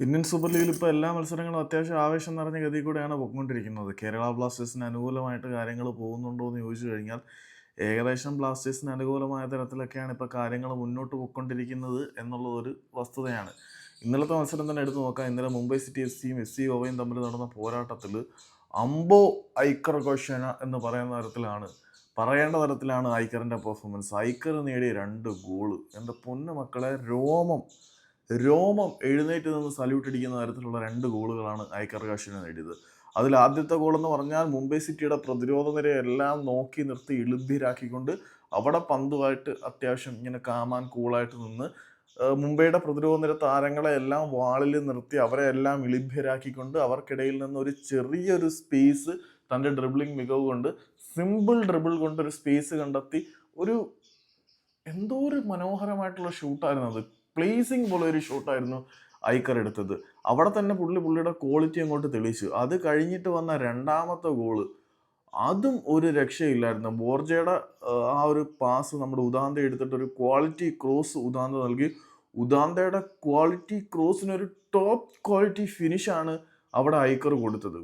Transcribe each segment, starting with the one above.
Indian super ലീഗിൽ ഇപ്പോൾ എല്ലാ മത്സരങ്ങളും അത്യാവശ്യം ആവേശം നിറഞ്ഞ ഗതി കൂടെയാണ് പൊക്കൊണ്ടിരിക്കുന്നത് കേരള ബ്ലാസ്റ്റേഴ്സിന് അനുകൂലമായിട്ട് കാര്യങ്ങൾ പോകുന്നുണ്ടോ എന്ന് ചോദിച്ചു കഴിഞ്ഞാൽ ഏകദേശം ബ്ലാസ്റ്റേഴ്സിന് അനുകൂലമായ തരത്തിലൊക്കെയാണ് ഇപ്പോൾ കാര്യങ്ങൾ മുന്നോട്ട് പൊക്കൊണ്ടിരിക്കുന്നത് എന്നുള്ളതൊരു വസ്തുതയാണ്. ഇന്നലത്തെ മത്സരം തന്നെ എടുത്തു നോക്കാം. ഇന്നലെ മുംബൈ സിറ്റി എഫ് സിയും എഫ് സി ഗോവയും തമ്മിൽ നടന്ന പോരാട്ടത്തിൽ അംബോ ഐക്കർ ഘോഷന എന്ന് പറയുന്ന തരത്തിലാണ് പറയേണ്ട തരത്തിലാണ് ഐക്കറിന്റെ പെർഫോമൻസ് ഐക്കർ നേടിയ രണ്ട് ഗോൾ. എന്റെ പൊന്നു മക്കളെ രോമം. രോമം എഴുന്നേറ്റ് നിന്ന് സല്യൂട്ട് അടിക്കുന്ന തരത്തിലുള്ള രണ്ട് ഗോളുകളാണ് ഐക്കർ കാശിന് നേടിയത്. അതിൽ ആദ്യത്തെ ഗോൾ എന്ന് പറഞ്ഞാൽ മുംബൈ സിറ്റിയുടെ പ്രതിരോധ നിരയെല്ലാം നോക്കി നിർത്തി ഇളുമ്പിരാക്കിക്കൊണ്ട് അവിടെ പന്തുമായിട്ട് അത്യാവശ്യം ഇങ്ങനെ കാമാൻ കൂളായിട്ട് നിന്ന് മുംബൈയുടെ പ്രതിരോധ നിര താരങ്ങളെ എല്ലാം വാളിൽ നിർത്തി അവരെ എല്ലാം ഇളിഭ്യരാക്കിക്കൊണ്ട് അവർക്കിടയിൽ നിന്ന് ഒരു ചെറിയൊരു സ്പേസ് തന്റെ ഡ്രിബിളിംഗ് മികവ് കൊണ്ട് സിമ്പിൾ ഡ്രിബിൾ കൊണ്ട് ഒരു സ്പേസ് കണ്ടെത്തി ഒരു എന്തോ ഒരു മനോഹരമായിട്ടുള്ള ഷൂട്ടായിരുന്നു അത്. പ്ലേസിങ് പോലെ ഒരു ഷോട്ടായിരുന്നു ഐക്കർ എടുത്തത്. അവിടെ തന്നെ പുള്ളി പുള്ളിയുടെ ക്വാളിറ്റി അങ്ങോട്ട് തെളിയിച്ചു. അത് കഴിഞ്ഞിട്ട് വന്ന രണ്ടാമത്തെ ഗോൾ അതും ഒരു രക്ഷയില്ലായിരുന്നു. ബോർജയുടെ ആ, ഒരു പാസ് നമ്മുടെ ഉദാന്ത എടുത്തിട്ട് ഒരു ക്വാളിറ്റി ക്രോസ് ഉദാന്ത നൽകി. ഉദാന്തയുടെ ക്വാളിറ്റി ക്രോസിനൊരു ടോപ്പ് ക്വാളിറ്റി ഫിനിഷാണ് അവിടെ ഐക്കർ കൊടുത്തത്.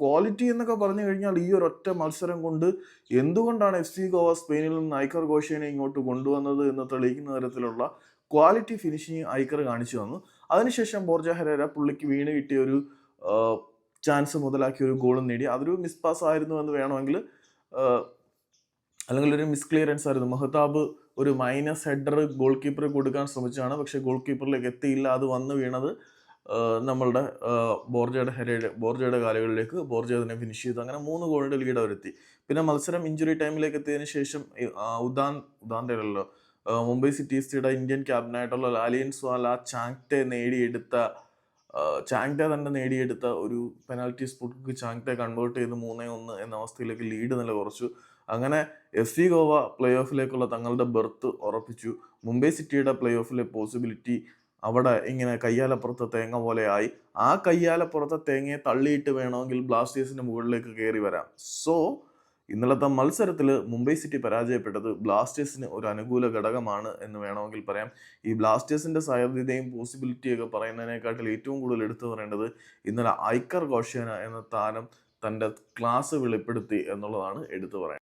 ക്വാളിറ്റി എന്നൊക്കെ പറഞ്ഞു കഴിഞ്ഞാൽ ഈ ഒരു ഒറ്റ മത്സരം കൊണ്ട് എന്തുകൊണ്ടാണ് എഫ് സി ഗോവ സ്പെയിനിൽ നിന്ന് ഐക്കർ ഘോഷേനെ ഇങ്ങോട്ട് കൊണ്ടുവന്നത് എന്ന് തെളിയിക്കുന്ന തരത്തിലുള്ള ക്വാളിറ്റി ഫിനിഷിങ് ഐക്കർ കാണിച്ചു വന്നു അതിനുശേഷം ബോർജ ഹെരേര പുള്ളിക്ക് വീണ് കിട്ടിയ ഒരു ചാൻസ് മുതലാക്കിയ ഒരു ഗോളും നേടി. അതൊരു മിസ് പാസ് ആയിരുന്നു എന്ന് വേണമെങ്കിൽ അല്ലെങ്കിൽ ഒരു മിസ് ക്ലിയറൻസ് ആയിരുന്നു. മഹതാബ് ഒരു മൈനസ് ഹെഡർ ഗോൾ കീപ്പർ കൊടുക്കാൻ ശ്രമിച്ചതാണ്. പക്ഷെ ഗോൾ കീപ്പറിലേക്ക് എത്തിയില്ല. അത് വന്ന് വീണത് നമ്മളുടെ ബോർജയുടെ ഹെരയുടെ ബോർജയുടെ കാലുകളിലേക്ക്. ബോർജ അതിനെ ഫിനിഷ് ചെയ്തു. അങ്ങനെ മൂന്ന് ഗോളിന്റെ ലീഡ് അവരെത്തി. പിന്നെ മത്സരം ഇഞ്ചുറി ടൈമിലേക്ക് എത്തിയതിനു ശേഷം ഉദാൻ ഉദാന്റെ അല്ലല്ലോ മുംബൈ സിറ്റി എഫ് സിയുടെ ഇന്ത്യൻ ക്യാപ്റ്റനായിട്ടുള്ള ലാലിയൻസ് വാല ചാങ്ടെ നേടിയെടുത്ത ചാങ്ടെ തന്നെ നേടിയെടുത്ത ഒരു പെനാൽറ്റി സ്പോട്ടിക്ക് ചാങ്ടെ കൺവേർട്ട് ചെയ്ത് മൂന്നേ ഒന്ന് എന്ന അവസ്ഥയിലേക്ക് ലീഡ് നില കുറച്ചു അങ്ങനെ എഫ് സി ഗോവ പ്ലേ ഓഫിലേക്കുള്ള തങ്ങളുടെ ബെർത്ത് ഉറപ്പിച്ചു. മുംബൈ സിറ്റിയുടെ പ്ലേ ഓഫിലെ പോസിബിലിറ്റി അവിടെ ഇങ്ങനെ കയ്യാലപ്പുറത്തെ തേങ്ങ പോലെയായി ആ കയ്യാലപ്പുറത്തെ തേങ്ങയെ തള്ളിയിട്ട് വേണമെങ്കിൽ ബ്ലാസ്റ്റേഴ്സിന്റെ മുകളിലേക്ക് കയറി വരാം. സോ ഇന്നലത്തെ മത്സരത്തിൽ മുംബൈ സിറ്റി പരാജയപ്പെട്ടത് ബ്ലാസ്റ്റേഴ്സിന് ഒരു അനുകൂല ഘടകമാണ് എന്ന് വേണമെങ്കിൽ പറയാം. ഈ ബ്ലാസ്റ്റേഴ്സിന്റെ സാധ്യതയും പോസിബിലിറ്റിയൊക്കെ പറയുന്നതിനെക്കാട്ടിൽ ഏറ്റവും കൂടുതൽ എടുത്തു പറയേണ്ടത് ഇന്നലെ ഐക്കർ ഘോഷേന എന്ന താരം തന്റെ ക്ലാസ് വെളിപ്പെടുത്തി എന്നുള്ളതാണ് എടുത്തു പറയുന്നത്